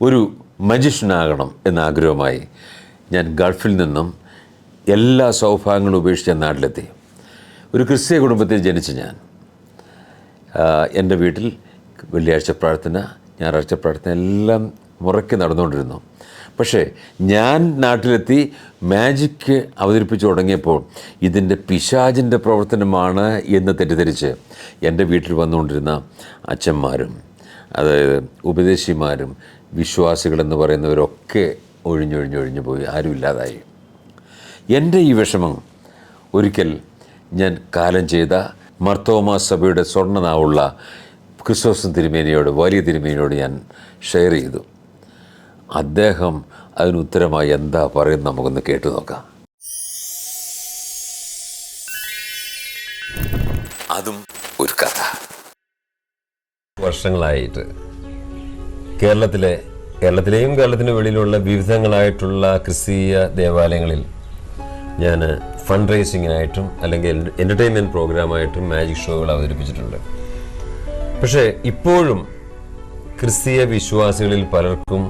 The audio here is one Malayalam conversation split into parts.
ഒരു മജിഷ്യനാകണം എന്ന ആഗ്രഹമായി ഞാൻ ഗൾഫിൽ നിന്നും എല്ലാ സൗഭാഗ്യങ്ങളും ഉപേക്ഷിച്ച് നാട്ടിലെത്തി. ഒരു ക്രിസ്തീയ കുടുംബത്തിൽ ജനിച്ച ഞാൻ. എന്റെ വീട്ടിൽ വെള്ളിയാഴ്ച പ്രാർത്ഥന ഞായറാഴ്ച പ്രാർത്ഥന എല്ലാം മുറയ്ക്ക് നടന്നുകൊണ്ടിരുന്നു. പക്ഷേ ഞാൻ നാട്ടിലെത്തി മാജിക്ക് അവതരിപ്പിച്ചു തുടങ്ങിയപ്പോൾ ഇതിന്റെ പിശാജിന്റെ പ്രവർത്തനമാണ് എന്ന് തെറ്റിദ്ധരിച്ച് എന്റെ വീട്ടിൽ വന്നുകൊണ്ടിരുന്ന അച്ഛന്മാരും അതായത് ഉപദേശിമാരും വിശ്വാസികളെന്ന് പറയുന്നവരൊക്കെ ഒഴിഞ്ഞൊഴിഞ്ഞൊഴിഞ്ഞു പോയി ആരുമില്ലാതായി എന്റെ ഈ വിഷമം ഒരിക്കൽ ഞാൻ കാലം ചെയ്ത മർത്തോമ സഭയുടെ സ്വർണനാവുള്ള ക്രിസ്തോസൻ തിരുമേനിയോട് വലിയ തിരുമേനിയോട് ഞാൻ ഷെയർ ചെയ്തു. അദ്ദേഹം അതിനുത്തരമായി എന്താ പറയുന്നത് നമുക്കൊന്ന് കേട്ടു നോക്കാം. അതും ഒരു കഥ. വർഷങ്ങളായിട്ട് കേരളത്തിലെ കേരളത്തിലെയും കേരളത്തിന് വെളിയിലുള്ള വിവിധങ്ങളായിട്ടുള്ള ക്രിസ്തീയ ദേവാലയങ്ങളിൽ ഞാൻ ഫണ്ട് റേസിങ്ങിനായിട്ടും അല്ലെങ്കിൽ എന്റർടൈൻമെന്റ് പ്രോഗ്രാമായിട്ടും മാജിക് ഷോകൾ അവതരിപ്പിച്ചിട്ടുണ്ട്. പക്ഷേ ഇപ്പോഴും ക്രിസ്തീയ വിശ്വാസികളിൽ പലർക്കും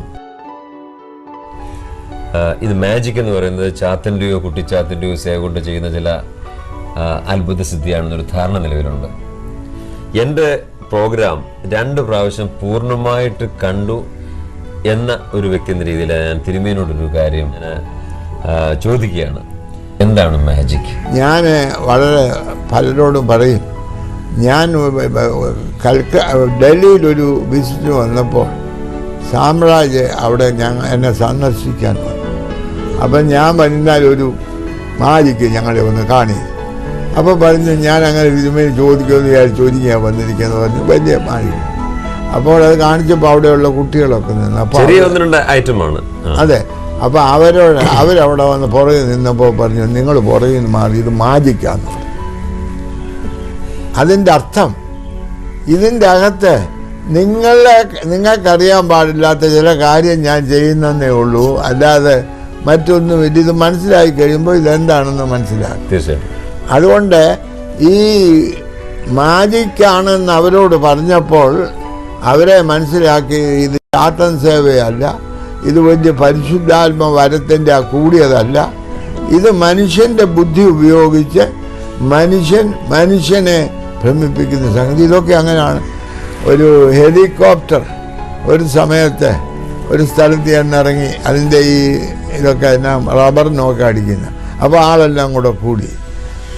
ഇത് മാജിക് എന്ന് പറയുന്നത് ചാത്തന്റെയോ കുട്ടിച്ചാത്തന്റെയോ സേവ കൊണ്ട് ചെയ്യുന്ന ചില അത്ഭുത സിദ്ധിയാണെന്നൊരു ധാരണ നിലവിലുണ്ട്. എന്റെ പ്രോഗ്രാം രണ്ട് പ്രാവശ്യം പൂർണമായിട്ട് കണ്ടു എന്ന ഒരു വ്യക്തി എന്ന രീതിയിൽ ഞാൻ തിരുമേനോടൊരു കാര്യം ഞാൻ ചോദിക്കുകയാണ്. എന്താണ് മാജിക് ഞാൻ വളരെ പലരോടും പറയും. ഞാൻ കൽക്ക ഡൽഹിയിലൊരു വിസിറ്റ് വന്നപ്പോൾ സാമ്രാജ് അവിടെ ഞങ്ങൾ എന്നെ സന്ദർശിക്കാൻ വന്നു. അപ്പം ഞാൻ വരുന്നാൽ ഒരു മാജിക്ക് ഞങ്ങളെ ഒന്ന് കാണി. അപ്പോൾ പറഞ്ഞു ഞാൻ അങ്ങനെ ഇതിന്മേൽ ചോദിക്കുമെന്ന് വിചാരിച്ചു ചോദിക്കാൻ വന്നിരിക്കുന്നത് പറഞ്ഞു വലിയ മാജിക്ക് അപ്പോൾ അത് കാണിച്ചപ്പോൾ അവിടെയുള്ള കുട്ടികളൊക്കെ നിന്ന് അപ്പോൾ രണ്ട് ഐറ്റമാണ്. അതെ. അപ്പോൾ അവരോട് അവരവിടെ വന്ന് പുറകിൽ നിന്നപ്പോൾ പറഞ്ഞു നിങ്ങൾ പുറകിൽ നിന്ന് മാറി ഇത് മാജിക്കാന്ന് അതിന്റെ അർത്ഥം ഇതിന്റെ അകത്ത് നിങ്ങളെ നിങ്ങൾക്കറിയാൻ പാടില്ലാത്ത ചില കാര്യം ഞാൻ ചെയ്യുന്നതേ ഉള്ളൂ. അല്ലാതെ മറ്റൊന്നുമില്ല ഇത് മനസ്സിലായി കഴിയുമ്പോൾ ഇതെന്താണെന്ന് മനസ്സിലാക്കി. തീർച്ചയായിട്ടും. അതുകൊണ്ട് ഈ മാജിക്കാണെന്ന് അവരോട് പറഞ്ഞപ്പോൾ അവരെ മനസ്സിലാക്കി ഇത് ചാത്തൻ സേവയല്ല ഇത് വലിയ പരിശുദ്ധാത്മ വരത്തിന്റെ കൂടിയതല്ല. ഇത് മനുഷ്യന്റെ ബുദ്ധി ഉപയോഗിച്ച് മനുഷ്യൻ മനുഷ്യനെ ഭ്രമിപ്പിക്കുന്ന സംഗതി. ഇതൊക്കെ അങ്ങനെയാണ്. ഒരു ഹെലികോപ്റ്റർ ഒരു സമയത്ത് ഒരു സ്ഥലത്ത് ഇറങ്ങി അതിന്റെ ഈ ഇതൊക്കെ റബ്ബറിനൊക്കെ അടിക്കുന്നത് അപ്പോൾ ആളെല്ലാം കൂടെ കൂടി.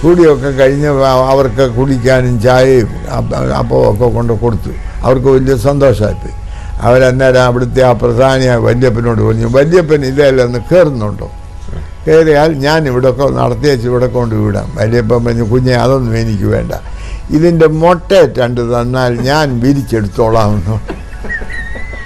കൂടിയൊക്കെ കഴിഞ്ഞ് അവ- അവർക്ക് കുടിക്കാനും ചായയും അപ്പ- അപ്പവും ഒക്കെ കൊണ്ട് കൊടുത്തു. അവർക്ക് വലിയ സന്തോഷമായിപ്പോയി. അവരന്നേരം അവിടുത്തെ ആ പ്രധാനിയ വല്യപ്പനോട് പറഞ്ഞു വല്യപ്പൻ ഇതെല്ലാം ഒന്ന് കയറുന്നുണ്ടോ? കയറിയാൽ ഞാൻ ഇവിടെയൊക്കെ നടത്തിയച്ച് ഇവിടെ കൊണ്ട് വിടാം. വല്യപ്പൻ പറഞ്ഞു കുഞ്ഞെ അതൊന്നും എനിക്ക് വേണ്ട. ഇതിന്റെ മൊട്ടേ രണ്ട് തന്നാൽ ഞാൻ വിരിച്ചെടുത്തോളാം. വിരിച്ചെടുത്തോളാമെന്ന്